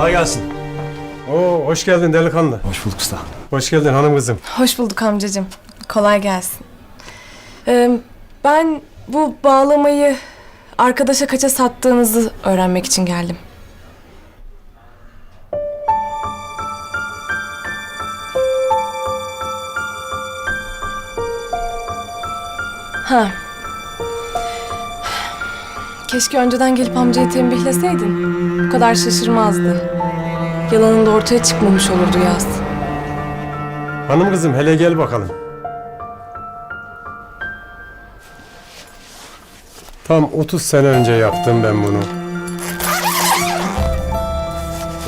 Kolay gelsin. Oo, hoş geldin delikanlı. Hoş bulduk usta. Hoş geldin hanım kızım. Hoş bulduk amcacığım. Kolay gelsin. Ee, ben bu bağlamayı arkadaşa kaça sattığınızı öğrenmek için geldim. Ha. Keşke önceden gelip amcayı tembihleseydin. Bu kadar şaşırmazdı. Yalanın da ortaya çıkmamış olurdu Yaz. Hanım kızım hele gel bakalım. Tam 30 sene önce yaptım ben bunu.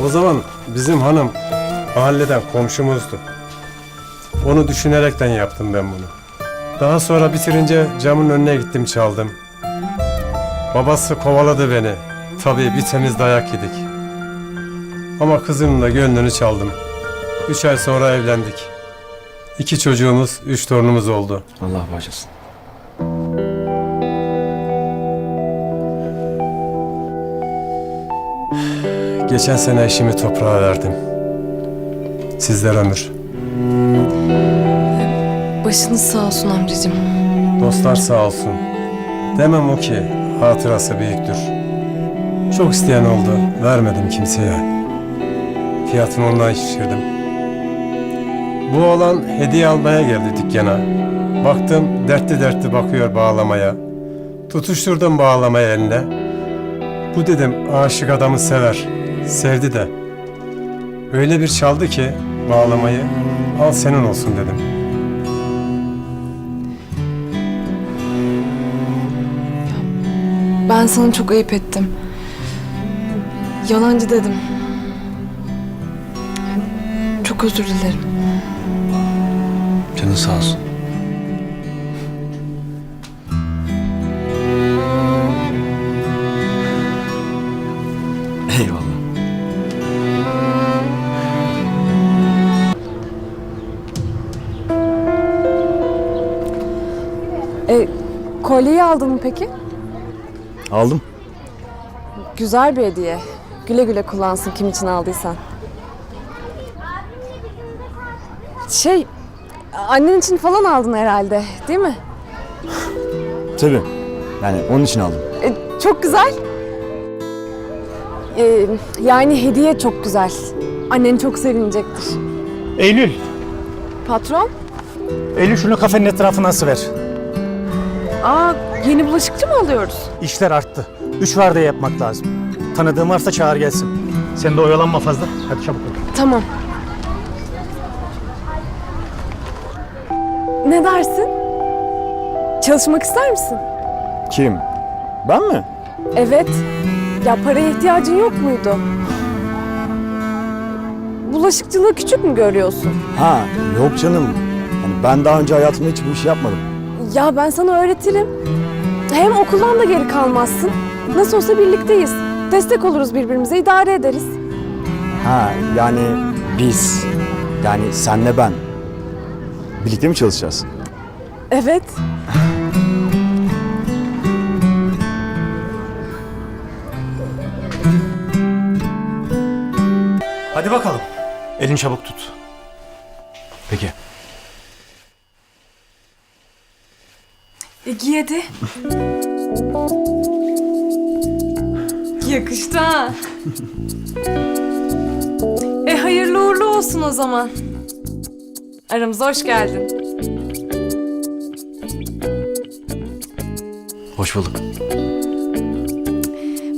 O zaman bizim hanım mahalleden komşumuzdu. Onu düşünerekten yaptım ben bunu. Daha sonra bitirince camın önüne gittim çaldım. Babası kovaladı beni. Tabii bir temiz dayak yedik. Ama kızımın da gönlünü çaldım. Üç ay sonra evlendik. İki çocuğumuz, üç torunumuz oldu. Allah bağışlasın. Geçen sene eşimi toprağa verdim. Sizler ömür. Başınız sağ olsun amcacığım. Dostlar sağ olsun. Demem o ki hatırası büyüktür. Çok isteyen oldu. Vermedim kimseye. Fiyatını ondan şişirdim. Bu oğlan hediye almaya geldi dükkana. Baktım dertli dertli bakıyor bağlamaya. Tutuşturdum bağlamaya eline. Bu dedim aşık adamı sever. Sevdi de. Öyle bir çaldı ki bağlamayı al senin olsun dedim. Ben sana çok ayıp ettim. Yalancı dedim. Çok özür dilerim. Canın sağ olsun. Eyvallah. E, kolyeyi aldın mı peki? Aldım. Güzel bir hediye. Güle güle kullansın kim için aldıysan. Şey, annen için falan aldın herhalde, değil mi? Tabii. Yani onun için aldım. E, çok güzel. E, yani hediye çok güzel. Annen çok sevinecektir. Eylül, Patron? Eylül şunu kafenin etrafına sıver. Aa, yeni bulaşıkçı mı alıyoruz? İşler arttı. Üç vardiya yapmak lazım. Tanıdığın varsa çağır gelsin. Sen de oyalanma fazla. Hadi çabuk ol. Tamam. Ne dersin? Çalışmak ister misin? Kim? Ben mi? Evet. Ya paraya ihtiyacın yok muydu? Bulaşıkçılığı küçük mü görüyorsun? Ha yok canım. Hani ben daha önce hayatımda hiç bu işi yapmadım. Ya ben sana öğretirim. Hem okuldan da geri kalmazsın. Nasıl olsa birlikteyiz. Destek oluruz birbirimize, idare ederiz. Ha yani biz. Yani senle ben. Birlikte mi çalışacağız? Evet. Hadi bakalım. Elini çabuk tut. Peki. E giy hadi. Yakıştı ha. e hayırlı uğurlu olsun o zaman. Aramıza hoş geldin. Hoş bulduk.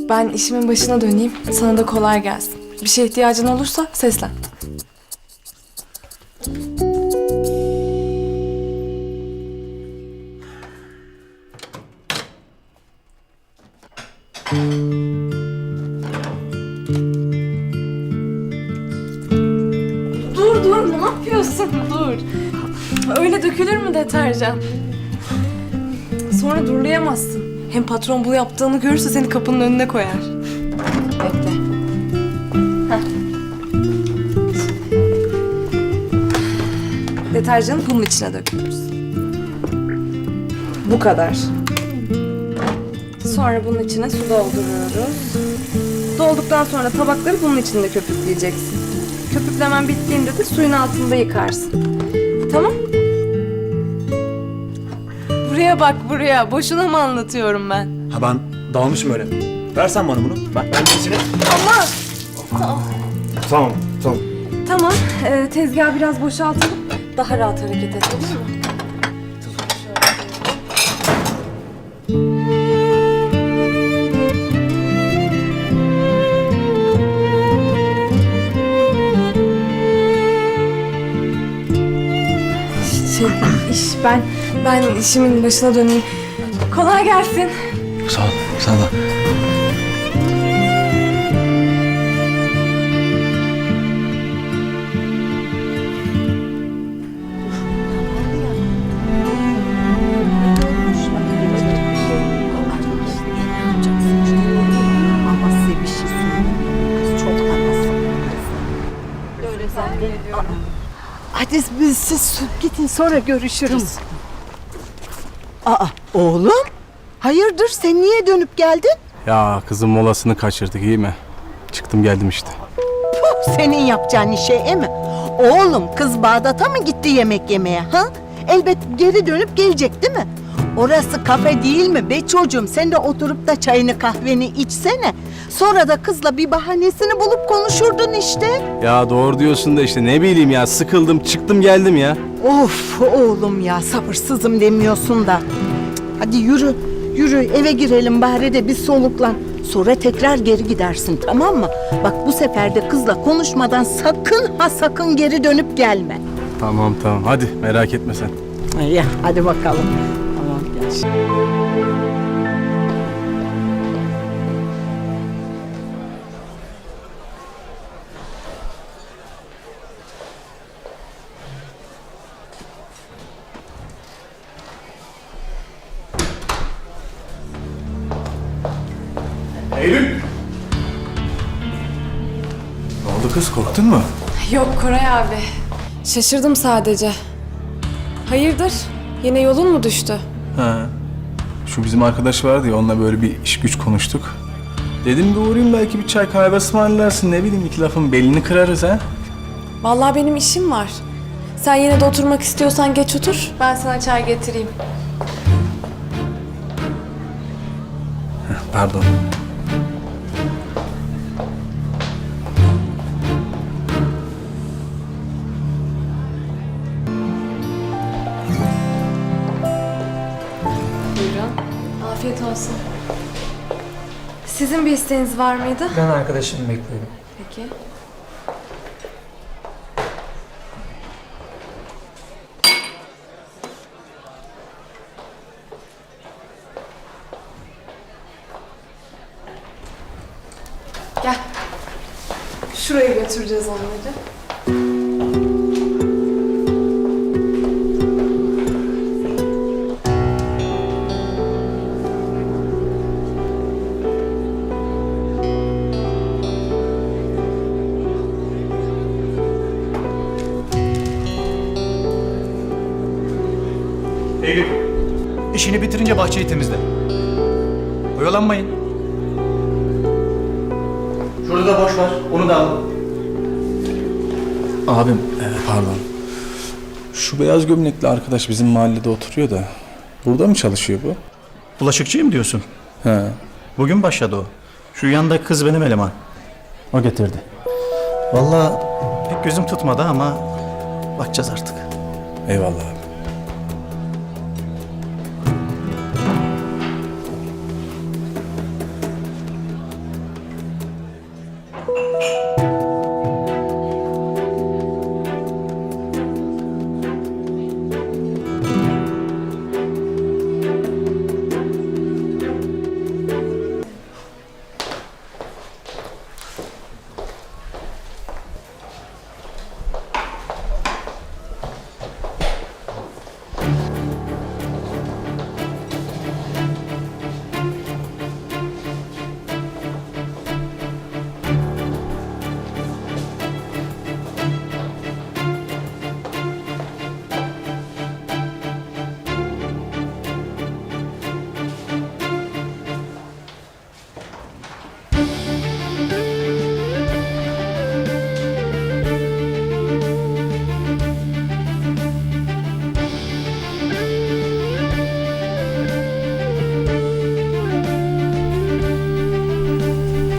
Ben işimin başına döneyim. Sana da kolay gelsin. Bir şeye ihtiyacın olursa seslen. Deterjan? Sonra durlayamazsın. Hem patron bu yaptığını görürse seni kapının önüne koyar. Bekle. Heh. Deterjanı bunun içine döküyoruz. Bu kadar. Sonra bunun içine su dolduruyoruz. Dolduktan sonra tabakları bunun içinde köpükleyeceksin. Köpüklemen bittiğinde de suyun altında yıkarsın. Buraya bak buraya. Boşuna mı anlatıyorum ben? Ha ben dalmışım öyle. Versen bana bunu. Ben, ben seni... Ama Tamam, tamam. tamam. Ee, tezgahı biraz boşaltalım. Daha rahat hareket et olur ben ben işimin başına döneyim. Kolay gelsin. Sağ ol, sağ ol. Sonra görüşürüz. Aa oğlum? Hayırdır sen niye dönüp geldin? Ya kızın molasını kaçırdık iyi mi? Çıktım geldim işte. Puh, senin yapacağın işe e mi? Oğlum kız Bağdat'a mı gitti yemek yemeye ha? Elbet geri dönüp gelecek değil mi? Orası kafe değil mi be çocuğum? Sen de oturup da çayını kahveni içsene. Sonra da kızla bir bahanesini bulup konuşurdun işte. Ya doğru diyorsun da işte ne bileyim ya sıkıldım çıktım geldim ya. Of oğlum ya sabırsızım demiyorsun da. Hadi yürü, yürü eve girelim bari de bir soluklan. Sonra tekrar geri gidersin tamam mı? Bak bu sefer de kızla konuşmadan sakın ha sakın geri dönüp gelme. Tamam tamam hadi merak etme sen. Ya hadi bakalım. Tamam gel. Kız korktun mu? Yok Koray abi. Şaşırdım sadece. Hayırdır? Yine yolun mu düştü? Ha. Şu bizim arkadaş vardı ya onunla böyle bir iş güç konuştuk. Dedim bir uğrayayım belki bir çay kahve ısmarlarsın ne bileyim iki lafın belini kırarız ha. Vallahi benim işim var. Sen yine de oturmak istiyorsan geç otur. Ben sana çay getireyim. Pardon. Olsun. Sizin bir isteğiniz var mıydı? Ben arkadaşımı bekliyorum. Peki. Gel. Şuraya götüreceğiz onları. Eylül, işini bitirince bahçeyi temizle. Oyalanmayın. Şurada da boş var, onu da al. Abim e, pardon. Şu beyaz gömlekli arkadaş bizim mahallede oturuyor da. Burada mı çalışıyor bu? Bulaşıkçıyım diyorsun. He. Bugün başladı o. Şu yandaki kız benim eleman. O getirdi. Vallahi pek gözüm tutmadı ama bakacağız artık. Eyvallah abi.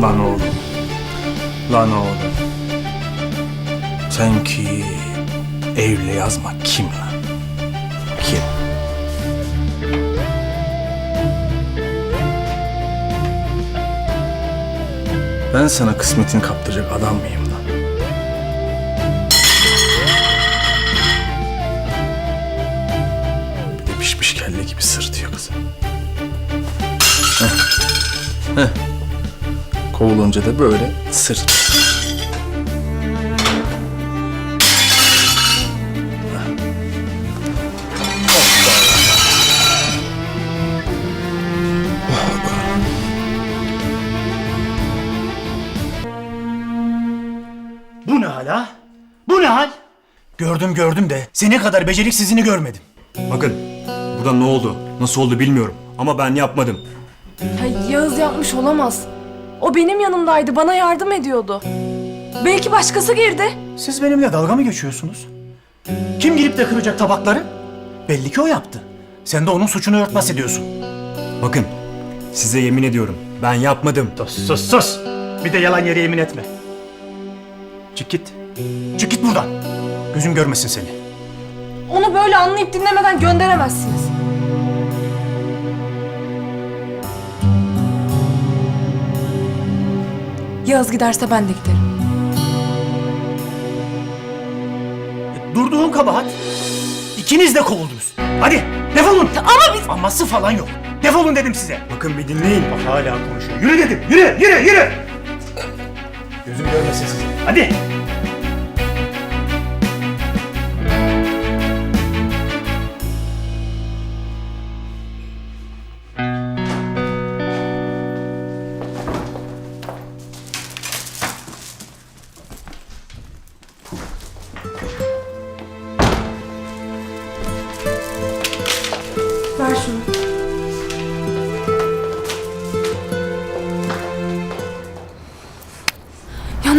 Lan oğlum. Sen ki evle yazma kim lan? Kim? Ben sana kısmetini kaptıracak adam mıyım Kovulunca da böyle sırt. Bu ne hal ha? Bu ne hal? Gördüm gördüm de senin kadar beceriksizini görmedim. Bakın burada ne oldu, nasıl oldu bilmiyorum. Ama ben yapmadım. Ya Yağız yapmış olamaz. O benim yanımdaydı, bana yardım ediyordu. Belki başkası girdi. Siz benimle dalga mı geçiyorsunuz? Kim girip de kıracak tabakları? Belli ki o yaptı. Sen de onun suçunu örtbas ediyorsun. Bakın size yemin ediyorum ben yapmadım. Sus sus sus. Bir de yalan yere yemin etme. Çık git. Çık git buradan. Gözüm görmesin seni. Onu böyle anlayıp dinlemeden gönderemezsiniz. Yağız giderse ben de giderim. Durduğun kabahat. İkiniz de kovuldunuz. Hadi defolun. Ama biz... Aması falan yok. Defolun dedim size. Bakın bir dinleyin. Bak hala konuşuyor. Yürü dedim. Yürü, yürü, yürü. Gözüm görmesin sizi. Hadi.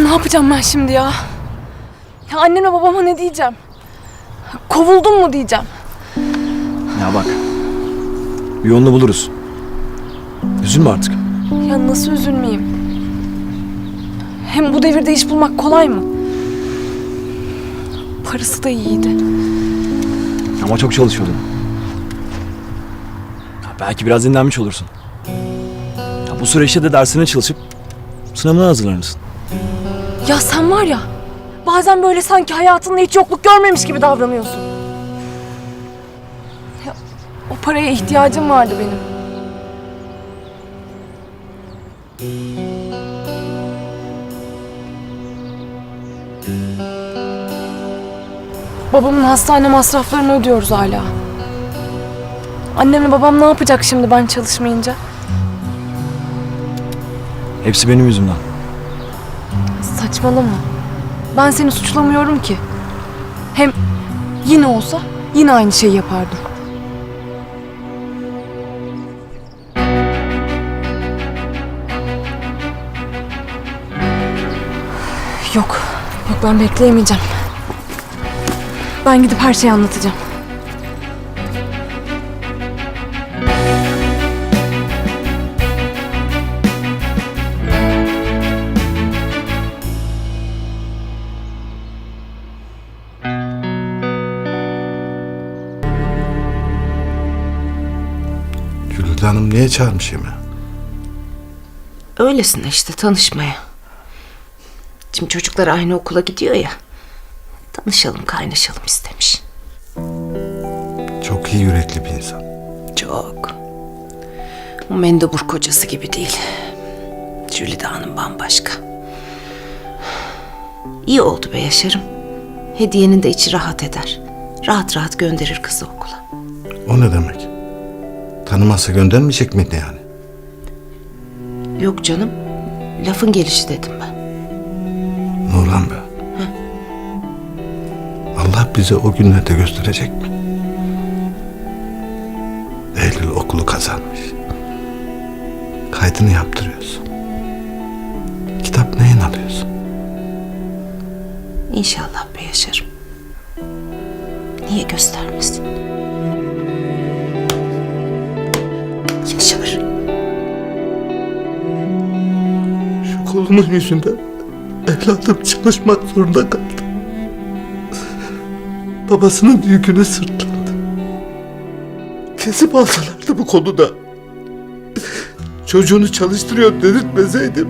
Ne yapacağım ben şimdi ya? Ya anneme babama ne diyeceğim? Kovuldum mu diyeceğim? Ya bak. Bir yolunu buluruz. Üzülme artık. Ya nasıl üzülmeyeyim? Hem bu devirde iş bulmak kolay mı? Parası da iyiydi. Ama çok çalışıyordun. Ya belki biraz dinlenmiş olursun. Ya bu süreçte de dersine çalışıp sınavına hazırlanırsın. Ya sen var ya, bazen böyle sanki hayatında hiç yokluk görmemiş gibi davranıyorsun. Ya, o paraya ihtiyacım vardı benim. Babamın hastane masraflarını ödüyoruz hala. Annemle babam ne yapacak şimdi ben çalışmayınca? Hepsi benim yüzümden. Saçmalama. Ben seni suçlamıyorum ki. Hem yine olsa yine aynı şeyi yapardım. Yok. Yok ben bekleyemeyeceğim. Ben gidip her şeyi anlatacağım. Hanım niye çağırmış yemeğe? Öylesine işte tanışmaya. Şimdi çocuklar aynı okula gidiyor ya. Tanışalım, kaynaşalım istemiş. Çok iyi yürekli bir insan. Çok. O mendebur kocası gibi değil. Jülide Hanım bambaşka. İyi oldu be Yaşar'ım. Hediyenin de içi rahat eder. Rahat rahat gönderir kızı okula. O ne demek? Tanımazsa göndermeyecek miydi yani? Yok canım. Lafın gelişi dedim ben. Nurhan be. Allah bize o günlerde gösterecek mi? Eylül okulu kazanmış. Kaydını yaptırıyorsun. Kitap neyin alıyorsun? İnşallah be Yaşar'ım. Niye göstermesin? Yaşar. Şu kolumun yüzünden Evladım çalışmak zorunda kaldı. Babasının yükünü sırtladı. Kesip alsalardı bu konuda. Çocuğunu çalıştırıyor dedirtmeseydim.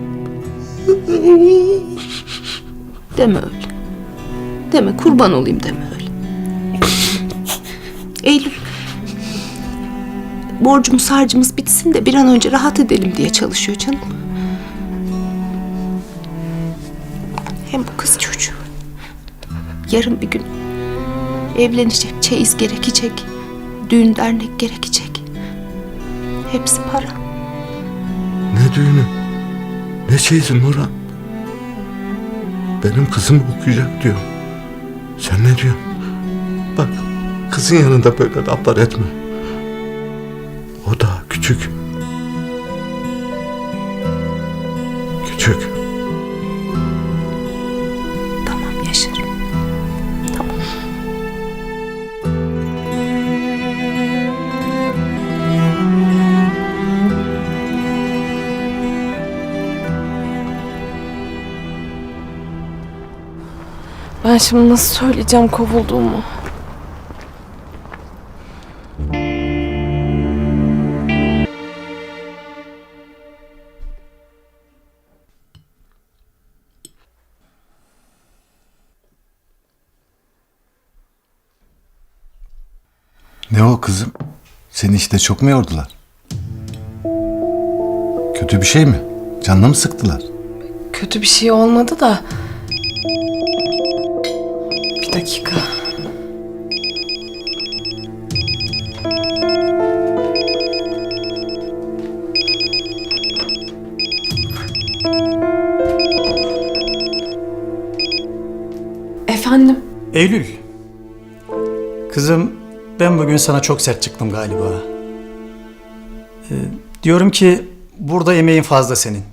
Deme öyle. Deme kurban olayım deme öyle. Eylül. Borcumuz harcımız bitsin de bir an önce rahat edelim diye çalışıyor canım. Hem bu kız çocuğu. Yarın bir gün evlenecek, çeyiz gerekecek. Düğün dernek gerekecek. Hepsi para. Ne düğünü? Ne şeysi Nurhan? Benim kızım okuyacak diyor. Sen ne diyorsun? Bak kızın yanında böyle laflar etme. Küçük. Küçük. Tamam yaşarım. Tamam. Ben şimdi nasıl söyleyeceğim kovulduğumu? O kızım? Seni işte çok mu yordular? Kötü bir şey mi? Canını mı sıktılar? Kötü bir şey olmadı da. Bir dakika. Efendim? Eylül. Kızım ben bugün sana çok sert çıktım galiba. Ee, diyorum ki burada emeğin fazla senin.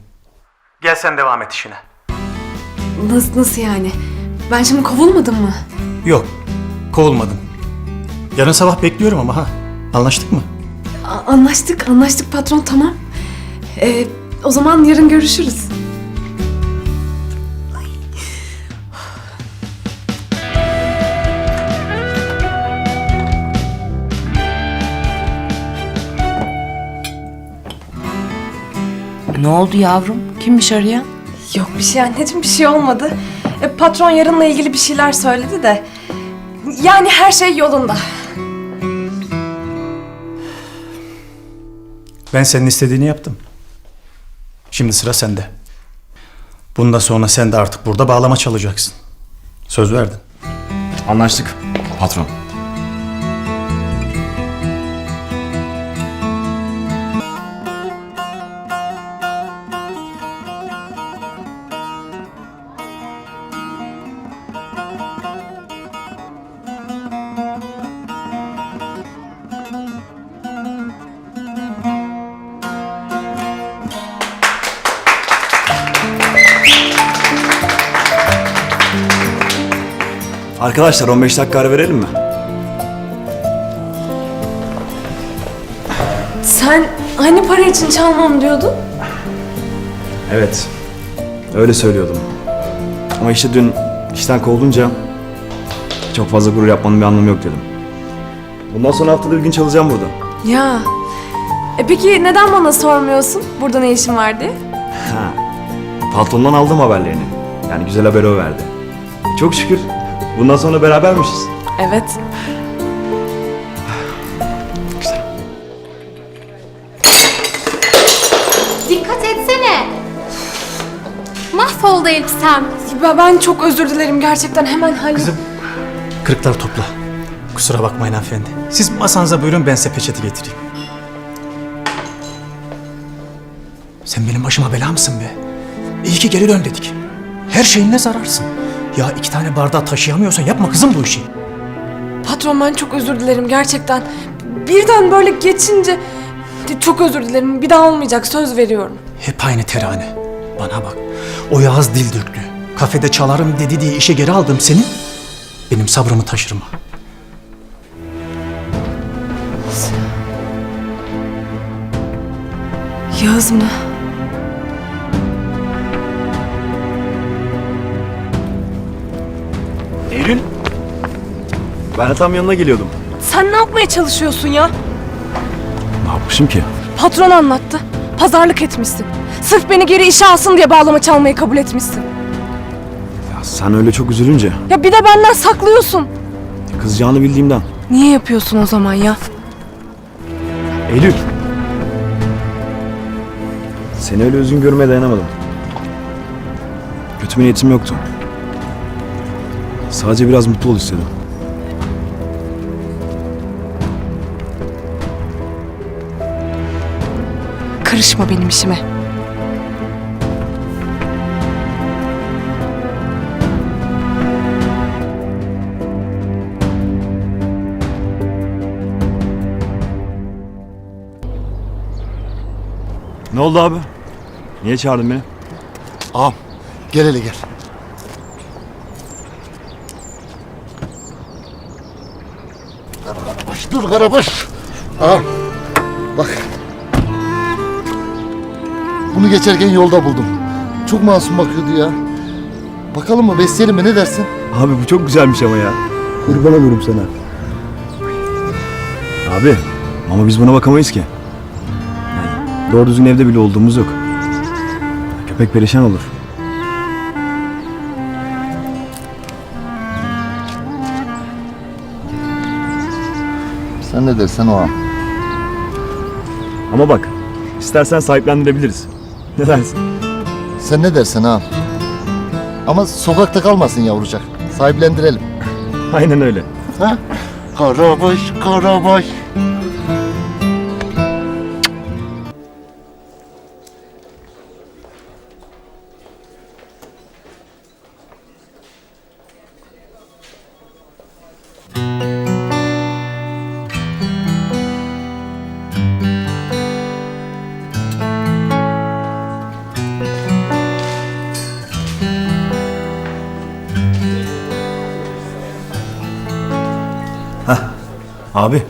Gel sen devam et işine. Nasıl, nasıl yani? Ben şimdi kovulmadım mı? Yok kovulmadın. Yarın sabah bekliyorum ama ha. Anlaştık mı? A- anlaştık, anlaştık patron tamam. Ee, o zaman yarın görüşürüz. Ne oldu yavrum? Kimmiş arayan? Yok bir şey anneciğim bir şey olmadı. E, patron yarınla ilgili bir şeyler söyledi de. Yani her şey yolunda. Ben senin istediğini yaptım. Şimdi sıra sende. Bundan sonra sen de artık burada bağlama çalacaksın. Söz verdin. Anlaştık patron. Arkadaşlar 15 dakika ara verelim mi? Sen hani para için çalmam diyordun? Evet. Öyle söylüyordum. Ama işte dün işten kovulunca çok fazla gurur yapmanın bir anlamı yok dedim. Bundan sonra haftada bir gün çalacağım burada. Ya. E peki neden bana sormuyorsun? Burada ne işin var diye? Ha. Patrondan aldım haberlerini. Yani güzel haber o verdi. Çok şükür. Bundan sonra berabermişiz. Evet. Dikkat etsene. Mahvoldu elbisem. Ben- Ben çok özür dilerim gerçekten hemen hallet. Kızım kırıkları topla. Kusura bakmayın hanımefendi. Siz masanıza buyurun ben size peçeti getireyim. Sen benim başıma bela mısın be? İyi ki geri dön dedik. Her şeyinle zararsın. Ya iki tane bardağı taşıyamıyorsan yapma kızım bu işi. Patron ben çok özür dilerim gerçekten. Birden böyle geçince çok özür dilerim. Bir daha olmayacak söz veriyorum. Hep aynı terane. Bana bak. O Yağız dil döktü. Kafede çalarım dedi diye işe geri aldım seni. Benim sabrımı taşırma. Yağız mı? Eylül. Ben de tam yanına geliyordum. Sen ne yapmaya çalışıyorsun ya? Ne yapmışım ki? Patron anlattı. Pazarlık etmişsin. Sırf beni geri işe alsın diye bağlama çalmayı kabul etmişsin. Ya sen öyle çok üzülünce Ya bir de benden saklıyorsun. kızacağını bildiğimden. Niye yapıyorsun o zaman ya? Eylül. Seni öyle üzgün görmeye dayanamadım. Kötü bir niyetim yoktu. Sadece biraz mutlu ol istedim. Karışma benim işime. Ne oldu abi? Niye çağırdın beni? Ağam gel hele gel. Dur Karabaş. Ağam bak. Bunu geçerken yolda buldum. Çok masum bakıyordu ya. Bakalım mı besleyelim mi ne dersin? Abi bu çok güzelmiş ama ya. Kurban olurum sana. Abi ama biz buna bakamayız ki. Yani doğru düzgün evde bile olduğumuz yok. Köpek perişan olur. Sen ne dersen o. Ama bak istersen sahiplendirebiliriz. Ne dersin? Sen ne dersen ağam. Ama sokakta kalmasın yavrucak. Sahiplendirelim. Aynen öyle. Ha? Karabaş, Karabaş. Abi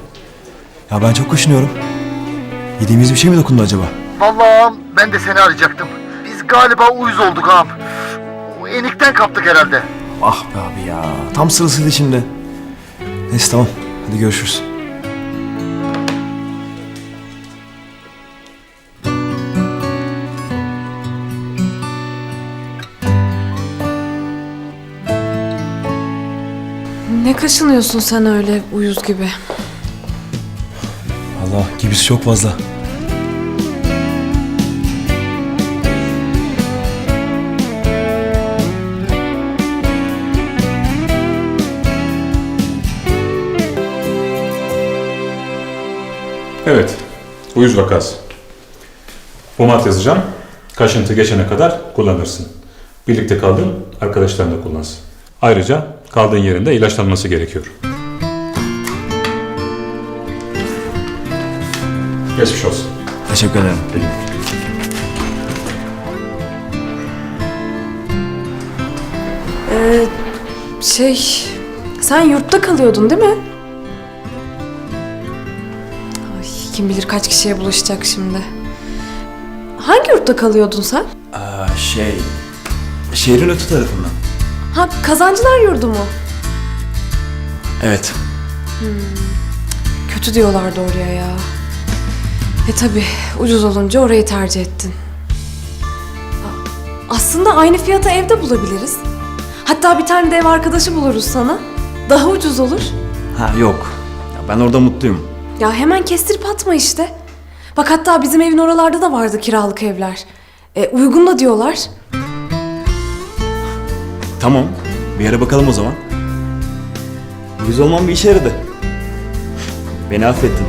ya ben çok kaşınıyorum. Yediğimiz bir şey mi dokundu acaba? Vallahi ağam ben de seni arayacaktım. Biz galiba uyuz olduk ağam. Enikten kaptık herhalde. Ah be abi ya. Tam sırasıydı şimdi. Neyse tamam. Hadi görüşürüz. Ne kaşınıyorsun sen öyle uyuz gibi? Allah gibisi çok fazla. Evet, uyuz vakası. Pomat yazacağım. Kaşıntı geçene kadar kullanırsın. Birlikte kaldın, arkadaşların da kullansın. Ayrıca kaldığın yerinde ilaçlanması gerekiyor. Geçmiş olsun. Teşekkür ederim. Ee, şey, sen yurtta kalıyordun değil mi? Ay, kim bilir kaç kişiye bulaşacak şimdi. Hangi yurtta kalıyordun sen? Aa, şey... Şehrin öte tarafından. Ha, kazancılar yurdu mu? Evet. Kötü diyorlardı oraya ya. E tabi ucuz olunca orayı tercih ettin. A- Aslında aynı fiyata evde bulabiliriz. Hatta bir tane de ev arkadaşı buluruz sana. Daha ucuz olur. Ha yok. Ya ben orada mutluyum. Ya hemen kestirip atma işte. Bak hatta bizim evin oralarda da vardı kiralık evler. E, uygun da diyorlar. Tamam. Bir yere bakalım o zaman. Uyuz olmam bir işe yaradı. Beni affettin.